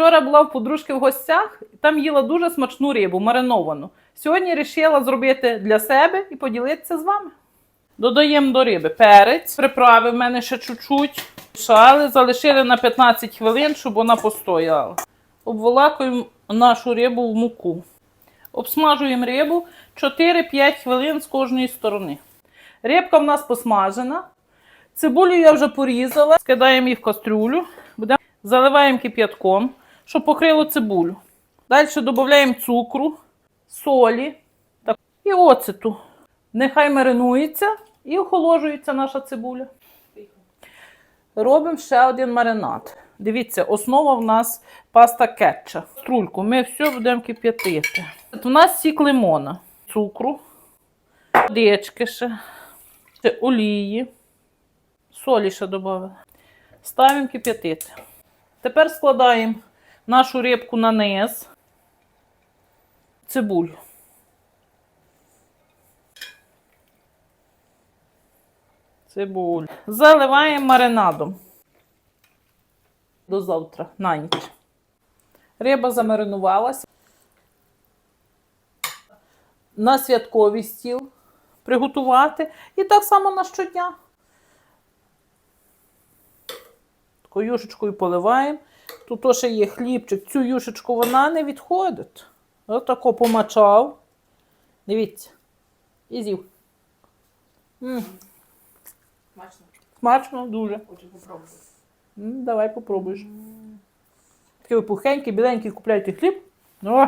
Вчора була в подружки в гостях, там їла дуже смачну рибу, мариновану. Сьогодні вирішила зробити для себе і поділитися з вами. Додаємо до риби перець, приправи в мене ще чуть-чуть. Шали, залишили на 15 хвилин, щоб вона постояла. Обволакуємо нашу рибу в муку. Обсмажуємо рибу 4-5 хвилин з кожної сторони. Рибка в нас посмажена. Цибулю я вже порізала, скидаємо її в кастрюлю, заливаємо кип'ятком, щоб покрило цибулю. Далі додаємо цукру, солі так, і оцету. Нехай маринується і охолоджується наша цибуля. Робимо ще один маринад. Дивіться, основа в нас паста кетча. Струльку ми все будемо кип'ятити. У нас сік лимона, цукру, водички ще олії, солі ще додали. Ставимо кип'ятити. Тепер складаємо нашу рибку на низ, цибулю. Цибулю. Заливаємо маринадом. До завтра, на ніч. Риба замаринувалася. На святковий стіл приготувати. І так само на щодня. Такою поливаємо. Тут ще є хлібчик. Цю юшечку вона не відходить. Отако помачав. Дивіться. І з'їв. Смачно. Смачно дуже. Хочу попробувати. М, давай попробуєш. Такий пухенький, біленький купляйте хліб. О!